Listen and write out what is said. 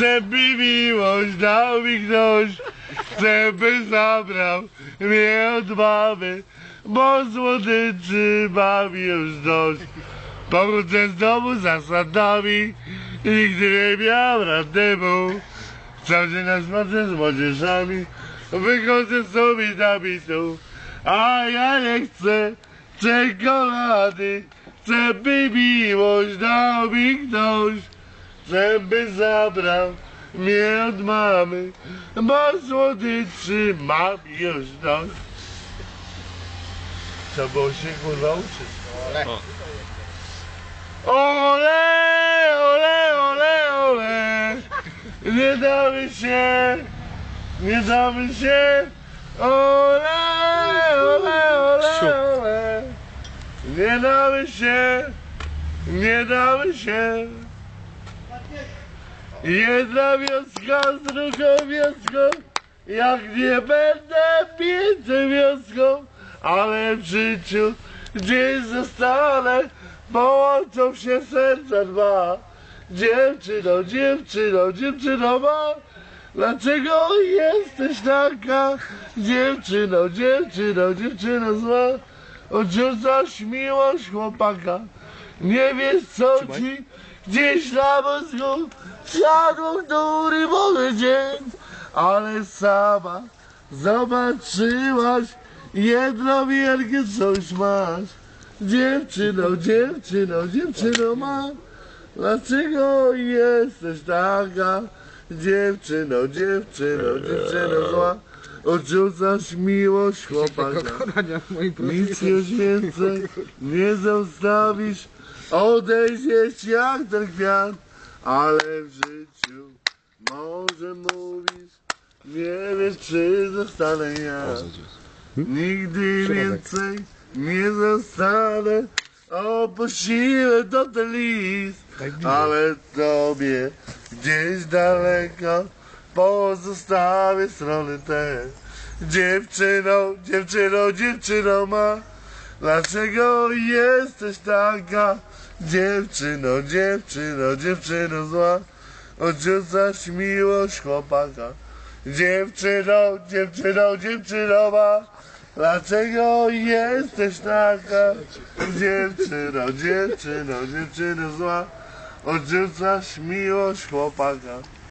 Chcę by miłość dał mi ktoś, chcę by zabrał mnie od mamy, bo słodyczy mam już dość. Pochodzę z domu zasadami, nigdy nie miałem randemu. Cały dzień na spacer z młodzieżami, wychodzę sobie na bitu, a ja nie chcę czekolady, chcę by miłość dał mi ktoś. Chcę by zabrał mnie od mamy, bo słodyczy mam już dość. Trzeba było się kurwa uczyć. Ole, ole, ole, ole, nie damy się, nie damy się. Ole, ole, ole, ole, nie damy się, nie damy się. Jedna wioska z drugą wioską, jak nie będę między wioską, ale w życiu gdzieś zostanę, połączą się serca dwa. Dziewczyno, dziewczyno, dziewczyno ma, dlaczego jesteś taka? Dziewczyno, dziewczyno, dziewczyno zła, odrzucasz miłość chłopaka. Nie wiesz co ci gdzieś na mózgu siadło, który może dzień, ale sama zobaczyłaś jedno wielkie coś masz. Dziewczyno, dziewczyno, dziewczyno ma, dlaczego jesteś taka? Dziewczyno, dziewczyno, dziewczyno zła, odrzucasz miłość chłopaka. Nic już więcej nie zostawisz, odejdziesz jak ten kwiat, ale w życiu może mówisz, nie wiesz czy zostanę ja. Nigdy więcej nie zostanę, opuściłem to ten list, ale tobie gdzieś daleko pozostawię strony te. Dziewczyno, dziewczyno, dziewczyno ma, dlaczego jesteś taka? Dziewczyno, dziewczyno, dziewczyno zła, odrzucasz miłość chłopaka. Dziewczyno, dziewczyno, dziewczyno ma, dlaczego jesteś taka? Dziewczyno, dziewczyno, dziewczyno zła, odrzucasz miłość chłopaka.